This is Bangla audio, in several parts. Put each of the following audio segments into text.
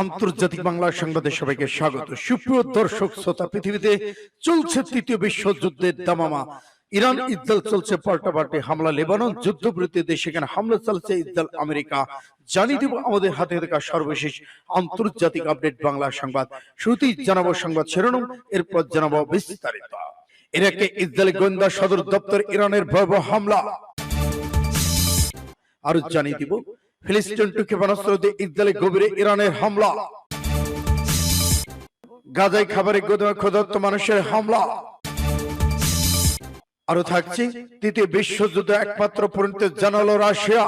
আন্তর্জাতিক বাংলা সংবাদে সবাইকে স্বাগত। সুপ্রিয় দর্শক শ্রোতা পৃথিবীতে চলছে তৃতীয় বিশ্বযুদ্ধের দামামা। ইরান ইসরায়েল চলছে পাল্টাপাল্টি হামলা। লেবানন যুদ্ধবিরতিতে সেখানে হামলা চলছে ইসরায়েল আমেরিকা। জানিয়ে দেব আমাদের হাতে থাকা সর্বশেষ আন্তর্জাতিক আপডেট বাংলা সংবাদ। শুরুতেই জানাব সংবাদ শিরোনাম এরপর জানাব বিস্তারিত। ইরাকে ইসরায়েলি গোয়েন্দা সদর দপ্তর ইরানের ভয়াবহ হামলা। আরও জানিয়ে দিব ফিলিস্তিন টু ক্ষেপণাস্ত্র দিয়ে ইসরায়েলি গভীরে ইরানের হামলা। গাজায় গোদামে ক্ষুধার্ত মানুষের হামলা। আরও থাকছে তৃতীয় বিশ্বযুদ্ধ একমাত্র পরিণত জানালো রাশিয়া।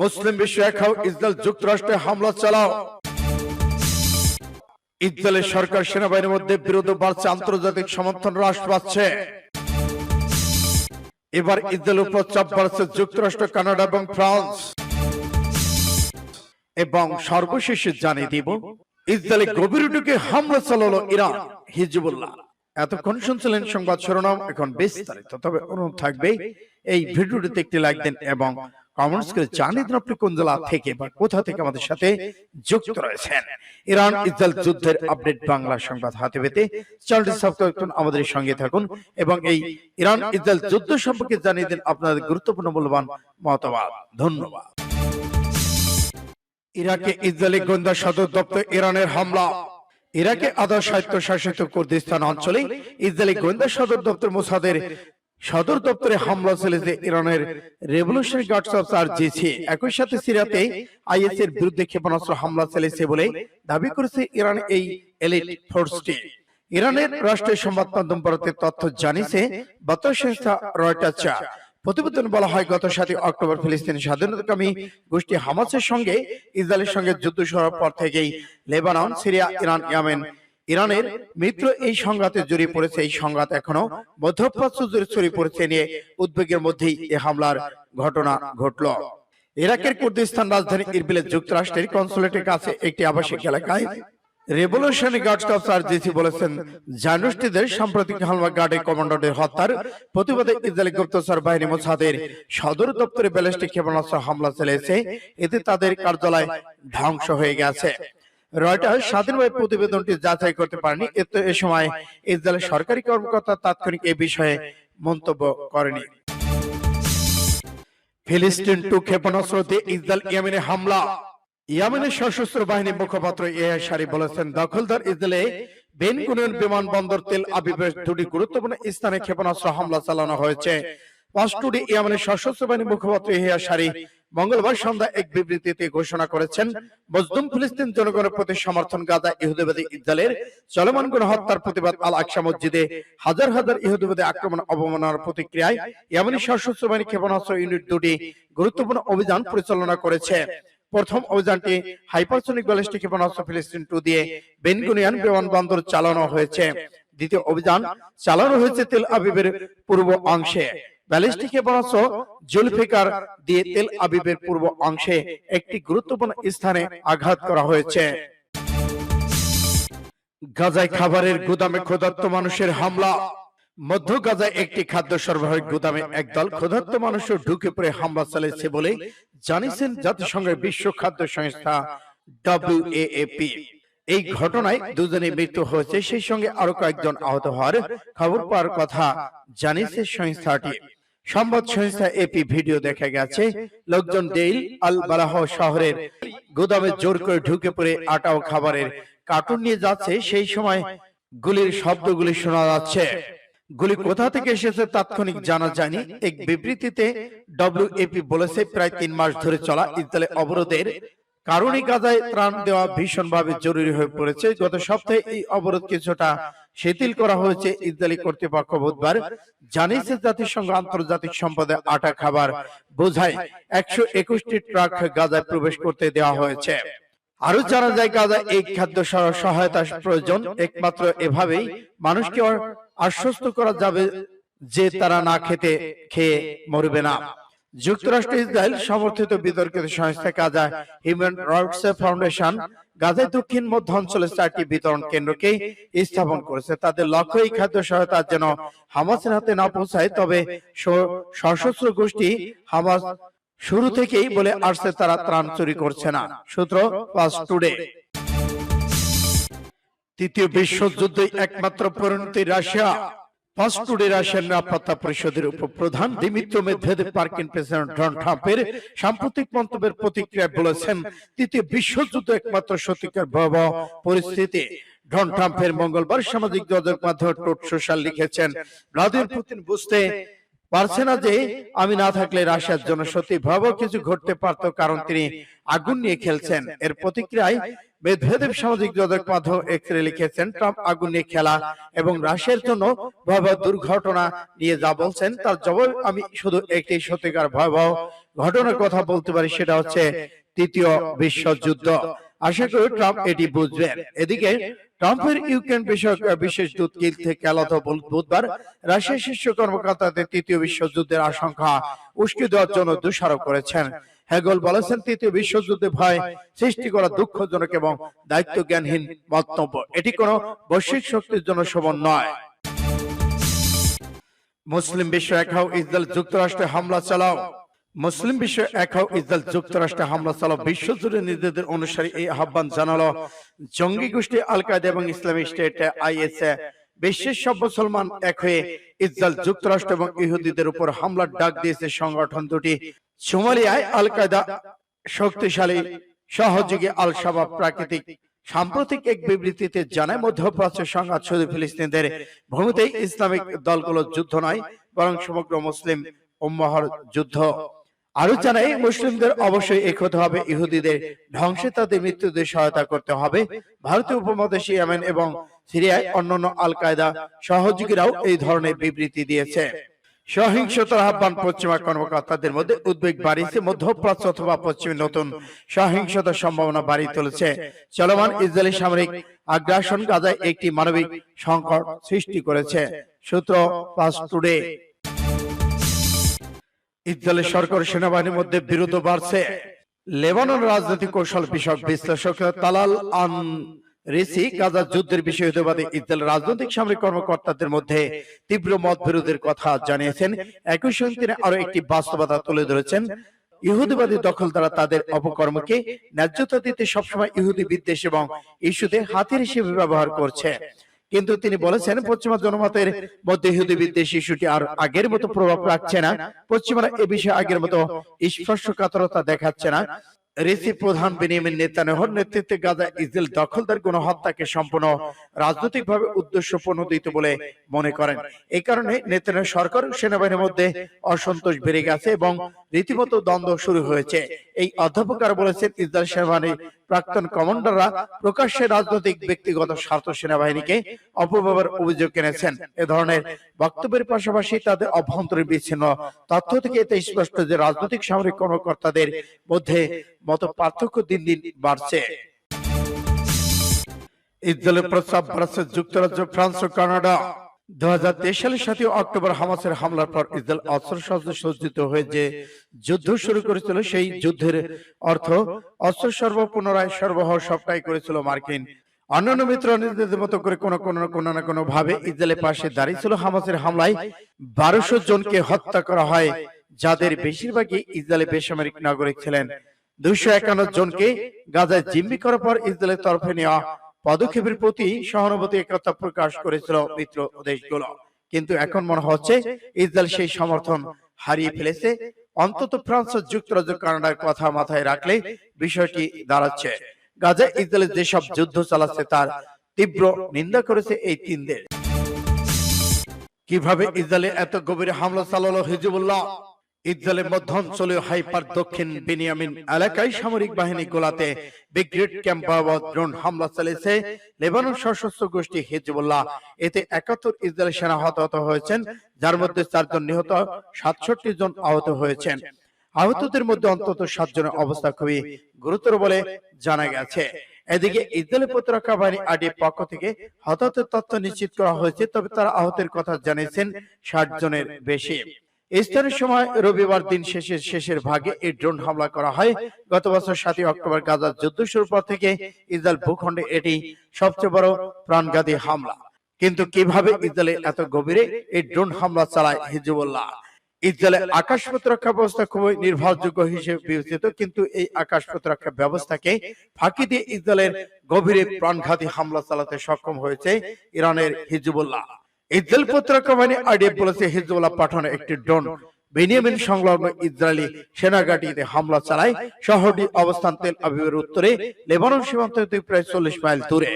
মুসলিম বিশ্ব এক ইসরায়েল যুক্তরাষ্ট্রে হামলা চালাও। ইসরায়েলের সরকার সেনাবাহিনীর মধ্যে বিরোধ বাড়ছে, আন্তর্জাতিক সমর্থন হ্রাস পাচ্ছে। এবার ঈদের উপর চাপ বাড়ছে যুক্তরাষ্ট্র কানাডা এবং ফ্রান্স। এবং সর্বশেষে জানিয়ে দিব ইসরায়েলে গভীর ঢুকে হামলা চালালো ইরান হিজবুল্লাহ। এতক্ষণ শুনছিলেন সংবাদ শিরোনাম এখন বিস্তারিত। তবে অনুরোধ থাকবে এই ভিডিওটিতে একটি লাইক দেন এবং কমেন্টস করে জানিয়ে দিন আপনি কোন জেলা থেকে বা কোথা থেকে আমাদের সাথে যুক্ত রয়েছেন। ইরান ইসরায়েল যুদ্ধের আপডেট বাংলা সংবাদ হাতে পেতে চ্যানেলটি সাবস্ক্রাইব করুন আমাদের সঙ্গে থাকুন এবং এই ইরান ইসরায়েল যুদ্ধ সম্পর্কে জানিয়ে দিন আপনাদের গুরুত্বপূর্ণ মূল্যবান মতামত ধন্যবাদ। ইরাকে ইসরায়েলি গোয়েন্দা সদর দপ্তর ইরানের হামলা। ইরাকে আধা সাহিত্য শাসিত কুর্দিস্তান অঞ্চলে ইসরায়েলি গোয়েন্দা সদর দপ্তর মোসাদের সদর দপ্তরে হামলা চলেছে ইরানের রেভলিউশনারি গার্ডস অফ আরজিসি একই সাথে সিরিয়াতে আইএস এর বিরুদ্ধে ক্ষেপণাস্ত্র হামলা চলেছে বলে দাবি করেছে ইরান এই এলিট ফোর্সটি। ইরানের রাষ্ট্রীয় সংবাদ মাধ্যম ভারতের তথ্য জানিয়েছে বার্তা সংস্থা রয়টার্স প্রতিবেদন বলা হয়, গত সাতই অক্টোবর ফিলিস্তিনি স্বাধীনতাকামী গোষ্ঠী হামাসের সঙ্গে ইসরায়েলের সঙ্গে যুদ্ধ শুরুর পর থেকেই লেবানন, সিরিয়া, ইরান, ইয়ামেন ইরানের মিত্র এই সংঘাতে জড়িয়ে পড়েছে, এই সংঘাত এখনও মধ্যপ্রাচ্য জুড়ে ছড়িয়ে পড়েছে নিয়ে উদ্বেগের মধ্যেই এই হামলার ঘটনা ঘটল। ইরাকের কুর্দিস্তান রাজধানী ইরবিলের যুক্তরাষ্ট্রের কনসুলেটের কাছে একটি আবাসিক এলাকায় রেভলিউশনারি গার্ডস অফ আরজিসি বলেছেন জানুষ্টিদের সাম্প্রতিক কমান্ডারের হত্যার প্রতিবাদে ইসরায়েলি গুপ্তচর বাহিনী মোসাদের সদর দপ্তরে ব্যালিস্টিক ক্ষেপণাস্ত্র হামলা চালিয়েছে, এতে তাদের কার্যালয় ধ্বংস হয়ে গেছে। রয়টার স্বাধীনভাবে প্রতিবেদনটি যাচাই করতে পারেনি। এতে এ সময় ইসরায়েলের সরকারি কর্মকর্তা তাৎক্ষণিক এ বিষয়ে মন্তব্য করেনি। ফিলিস্তিন টু ক্ষেপণাস্ত্র দিয়ে ইসরায়েল ইয়েমেনে হামলা। ইয়েমেনের সশস্ত্র বাহিনী মুখপাত্র এআই সারি বলেছেন দখলদার ইসরায়েলে বেন বিমানবন্দর তেল আবিবের দুটি গুরুত্বপূর্ণ স্থানে ক্ষেপণাস্ত্র হামলা চালানো হয়েছে। পাঁচটুডি ইয়েমেনের সশস্ত্র গুরুত্বপূর্ণ অভিযান পরিচালনা করেছে প্রথম অভিযানটি হাইপারসনিক ব্যালিস্টিক ক্ষেপণাস্ত্র ফিলিস্তিন টু দিয়ে বেনগুনিয়ান বিমানবন্দর চালানো হয়েছে দ্বিতীয় অভিযান চালানো হয়েছে তেল আবিবের পূর্ব অংশে ব্যালিস্টিক ক্ষেপণাস্ত্র জুলফিকার দিয়ে তেল আবিবের পূর্ব অংশে একটি গুরুত্বপূর্ণ স্থানে আঘাত করা হয়েছে। গাজায় খাবারের গুদামে ক্ষুধার্ত মানুষের হামলা। মধ্য গাজায় একটি খাদ্য সরবরাহের গুদামে একদল ক্ষুধার্ত মানুষ ঢুকে পড়ে হামলা চালিয়েছে বলে জানিয়েছেন জাতিসংঘের বিশ্ব খাদ্য সংস্থা ডব্লিউএপি এই ঘটনায় দুজনে মৃত্যু হয়েছে। সেই সঙ্গে আরও কয়েকজন আহত হওয়ার খবর পাওয়ার কথা জানিয়েছে সংস্থাটি সংবাদ সংস্থা এপি ভিডিও দেখা গেছে, লোকজন ডেইল আল বালাহ শহরের গুদামে জোর করে ঢুকে পড়ে আটা ও খাবারের কার্টুন নিয়ে যাচ্ছে। সেই সময় গুলির শব্দগুলি শোনা যাচ্ছে। গুলি কোথা থেকে এসেছে তাৎক্ষণিক জানা যায়নি। এক বিবৃতিতে ডব্লিউএপি বলেছে, প্রায় তিন মাস ধরে চলা ইসরায়েলের অবরোধের কারণে গাজায় ত্রাণ দেওয়া ভীষণভাবে জরুরি হয়ে পড়েছে। গত সপ্তাহে এই অবরোধ কিছুটা শিথিল করা হয়েছে ইসরায়েলি কর্তৃপক্ষ বুধবার। জানিয়েছে জাতিসংঘ আন্তর্জাতিক সম্পদে আটা খাবার বোঝায় একশো একুশটি ট্রাক গাজায় প্রবেশ করতে দেওয়া হয়েছে। আরও জানা যায়, গাজায় এই খাদ্য সহায়তা প্রয়োজন। একমাত্র এভাবেই মানুষকে আশ্বস্ত করা যাবে যে তারা না খেতে খেয়ে মরবে না। যুক্তরাষ্ট্র ইসরায়েল সমর্থিত বিতর্কিত সংস্থা গাজা হিউম্যান রাইটস ফাউন্ডেশন গাজায় দক্ষিণ মধ্য অঞ্চলের চারটি বিতরণ কেন্দ্রকে স্থাপন করেছে। তাদের লক্ষ্য এই খাদ্য সহায়তা যেন হামাসের হাতে না পৌঁছায়, তবে সশস্ত্র গোষ্ঠী হামাস শুরু থেকেই বলে আসছে তারা ত্রাণ চুরি করছে না। সূত্র পাস টুডে তৃতীয় বিশ্বযুদ্ধে একমাত্র পরিণতি রাশিয়া। পরিষদের উপপ্রধান দিমিত্র পার্কিন প্রেসিডেন্ট ট্রাম্পের সাম্প্রতিক মন্তব্যের প্রতিক্রিয়ায় বলেছেন তৃতীয় বিশ্বযুদ্ধ একমাত্র সত্যিকার ভয়াবহ পরিস্থিতি। ট্রাম্পের মঙ্গলবার সামাজিক যোগাযোগ মাধ্যমে টোট সোশ্যাল লিখেছেন। ভ্লাদিমির পুতিন বুঝতে পারছে না যে আমি না থাকলে রাশিয়ার জন্য সত্যি ভয়াবহ কিছু ঘটতে পারত কারণ তিনি আগুন নিয়ে খেলছেন। এর প্রতিক্রিয়ায় মেদভেদেব সামাজিক যোগাযোগ মাধ্যম এক্সরে লিখেছেন ট্রাম্প আগুন নিয়ে খেলা এবং রাশিয়ার জন্য ভয়াবহ দুর্ঘটনা নিয়ে যা বলছেন তার জবাব আমি শুধু একটি সত্যিকার ভয়াবহ ঘটনার কথা বলতে পারি সেটা হচ্ছে তৃতীয় বিশ্বযুদ্ধ। আশা করি ট্রাম্প এটি বুঝবেন। এদিকে ট্রাম্পের ইউক্রেন বিষয়ক বিশেষ দূত কিল থেকে আলাদা বুধবার। রাশিয়ার শীর্ষ কর্মকর্তাদের তৃতীয় বিশ্বযুদ্ধের আশঙ্কা উস্কে দেওয়ার জন্য দোষারোপ করেছেন। হেগল বলেছেন তৃতীয় বিশ্বযুদ্ধে ভয় সৃষ্টি করা দুঃখজনক এবং দায়িত্ব জ্ঞানহীন বক্তব্য এটি কোনো বৈশ্বিক শক্তির জন্য শোভন নয়। মুসলিম বিশ্ব এক হও ইসরায়েল যুক্তরাষ্ট্রে হামলা চালাও। মুসলিম বিশ্ব এক হও ইসরায়েল যুক্তরাষ্ট্রে হামলা চালাও বিশ্বজুড়ে নিজেদের অনুসারী এই আহ্বান জানালো জঙ্গি গোষ্ঠী আল কায়দা এবং ইসলামিক স্টেট আইএস বিশ্বের সব মুসলমান এক হয়ে ইসরায়েল যুক্তরাষ্ট্র এবং ইহুদিদের উপর হামলার ডাক দিয়েছে সংগঠন দুটি। সোমালিয়ায় আল কায়দা শক্তিশালী, সহযোগী আল শাবাব প্রাকৃতিক, সাম্প্রতিক এক বিবৃতিতে জানায়, মধ্যপ্রাচ্যের সংঘাত শুধু ফিলিস্তিনদের ভূমিতেই ইসলামিক দলগুলো যুদ্ধ নয়, বরং সমগ্র মুসলিম উম্মাহর যুদ্ধ। আরও জানাই মুসলিমদের অবশ্যই এক হতে হবে ইহুদিদের ধ্বংসে তাদের মৃত্যুদের সহায়তা করতে হবে। ভারতীয় উপমহাদেশে ইয়েমেন এবং সিরিয়ায় অন্যান্য আল কায়দা সহযোগীরাও এই ধরনের বিবৃতি দিয়েছে। সহিংসতার আহ্বান পশ্চিমা কর্মকর্তাদের মধ্যে উদ্বেগ বাড়িয়েছে মধ্যপ্রাচ্য অথবা পশ্চিমে নতুন সহিংসতার সম্ভাবনা বাড়িয়ে তুলেছে। চলমান ইসরায়েলি সামরিক আগ্রাসন গাজায় একটি মানবিক সংকট সৃষ্টি করেছে। সূত্র পাস টুডে ইসরায়েলের সরকার সেনাবাহিনীর মধ্যে বিরোধ বাড়ছে। লেবানন রাজনৈতিক কৌশল বিষয়ক বিশ্লেষক তালাল আন রিসি গাজা যুদ্ধের বিষয়ে হিতবাদী ইসরায়েল রাজনৈতিক সামরিক কর্মকর্তাদের মধ্যে তীব্র মত বিরোধের কথা জানিয়েছেন। একই সঙ্গে তিনি আরও একটি বাস্তবতা তুলে ধরেছেন। ইহুদিবাদী দখল দ্বারা তাদের অপকর্মকে ন্যায্যতা দিতে সবসময় ইহুদি বিদ্বেষ এবং ইস্যুতে হাতের হিসেবে ব্যবহার করছে। কিন্তু তিনি বলেছেন পশ্চিমা জনমতের মধ্যে ইহুদি বিদ্বেষ ইস্যুটি আর আগের মতো প্রভাব রাখছে না। পশ্চিমারা এ বিষয়ে আগের মতো স্পর্শকাতরতা দেখাচ্ছে না। রেসি প্রধান বেনিয়ামিন নেতানিয়াহুর নেতৃত্বে গাজা ইসরায়েল দখলদার গণহত্যাকে সম্পূর্ণ রাজনৈতিকভাবে উদ্দেশ্য প্রণোদিত বলে মনে করেন। এই কারণে নেতানিয়াহু সরকার ও সেনাবাহিনীর মধ্যে অসন্তোষ বেড়ে গেছে এবং রীতিমতো দ্বন্দ্ব শুরু হয়েছে। এই অধ্যাপক আর বলেছেন, ইসরায়েল সেনাবাহিনীর প্রাক্তন কমান্ডাররা প্রকাশ্যে রাজনৈতিক ব্যক্তিগত স্বার্থ সেনাবাহিনীকে অপব্যবহার অভিযোগ এনেছেন। এ ধরনের বক্তব্যের পাশাপাশি তাদের অভ্যন্তরীণ বিচ্ছিন্ন তথ্য থেকে এতে স্পষ্ট যে রাজনৈতিক সামরিক কর্মকর্তাদের মধ্যে মত পার্থক্য দিন দিন বাড়ছে। ইসরায়েলের প্রস্তাব বাড়ছে যুক্তরাজ্য, ফ্রান্স ও কানাডা। দু করেছিল মার্কিন অন্যান্য মিত্র মতো করে না কোনো ভাবে ইসরায়েলের পাশে দাঁড়িয়েছিল হামাসের হামলায় বারোশো জনকে হত্যা করা হয়, যাদের বেশিরভাগই ইসরায়েলের বেসামরিক নাগরিক ছিলেন। দুইশো একান্ন জনকে গাজায় জিম্মি করার পর ইসরায়েলের তরফে নেওয়া পদক্ষেপের প্রতি সহানুভূতি একতা প্রকাশ করেছিল মিত্র দেশগুলো। কিন্তু এখন মনে হচ্ছে ইসরায়েল সেই সমর্থন হারিয়ে ফেলেছে। অন্তত ফ্রান্স ও যুক্তরাজ্য কানাডার কথা মাথায় রাখলে বিষয়টি দাঁড়াচ্ছে। গাজা ইসরায়েল যেসব যুদ্ধ চালাচ্ছে তার তীব্র নিন্দা করেছে এই তিন দেশ। কীভাবে ইসরায়েলে এত গভীরে হামলা চালালো হিজবুল্লাহ? ইসরায়েলের মধ্যাঞ্চলীয় হাইপার দক্ষিণ বেনিয়ামিন এলাকায় সামরিক বাহিনী গোলাতে বিগ্রেড ক্যাম্প ড্রোন হামলা চালিয়েছে লেবানন সশস্ত্র গোষ্ঠী হিজবুল্লাহ। এতে একাত্তর ইসরায়েলি সেনা হতাহত হয়েছেন, যার মধ্যে চারজন নিহত, সাতষট্টি জন আহত হয়েছেন। আহতদের মধ্যে অন্তত সাতজনের অবস্থা খুবই গুরুতর বলে জানা গেছে। এদিকে ইসরায়েলের প্রতিরক্ষা বাহিনী আডির পক্ষ থেকে হতাহতের তথ্য নিশ্চিত করা হয়েছে, তবে তারা আহতের কথা জানিয়েছেন, ষাট জনের বেশি। স্থানীয় সময় রবিবার দিন শেষের শেষের ভাগে এই ড্রোন হামলা করা হয়। গত বছর সাতই অক্টোবর গাজার যুদ্ধ শুরুর পর থেকে ইসরায়েল ভূখণ্ডে এটি সবচেয়ে বড় প্রাণঘাতী হামলা। কিন্তু কীভাবে ইসরায়েলে এত গভীরে এই ড্রোন হামলা চালায় হিজবুল্লাহ? ইসরায়েলের আকাশ প্রতিরক্ষা ব্যবস্থা খুবই নির্ভরযোগ্য হিসেবে বিবেচিত কিন্তু এই আকাশ প্রতিরক্ষা ব্যবস্থাকে ফাঁকি দিয়ে ইসরায়েলের গভীরে প্রাণঘাতী হামলা চালাতে সক্ষম হয়েছে ইরানের হিজবুল্লাহ। ইসরায়েল বাহিনী আইডিএফ বলেছে হিজবুল্লাহ পাঠানো একটি ড্রোন। বেনিয়ামিন সংলগ্ন ইসরায়েলি সেনাঘাটিতে হামলা চালায় শহরটি অবস্থান তেল আবিবের উত্তরে, লেবানন সীমান্ত থেকে প্রায় চল্লিশ মাইল দূরে।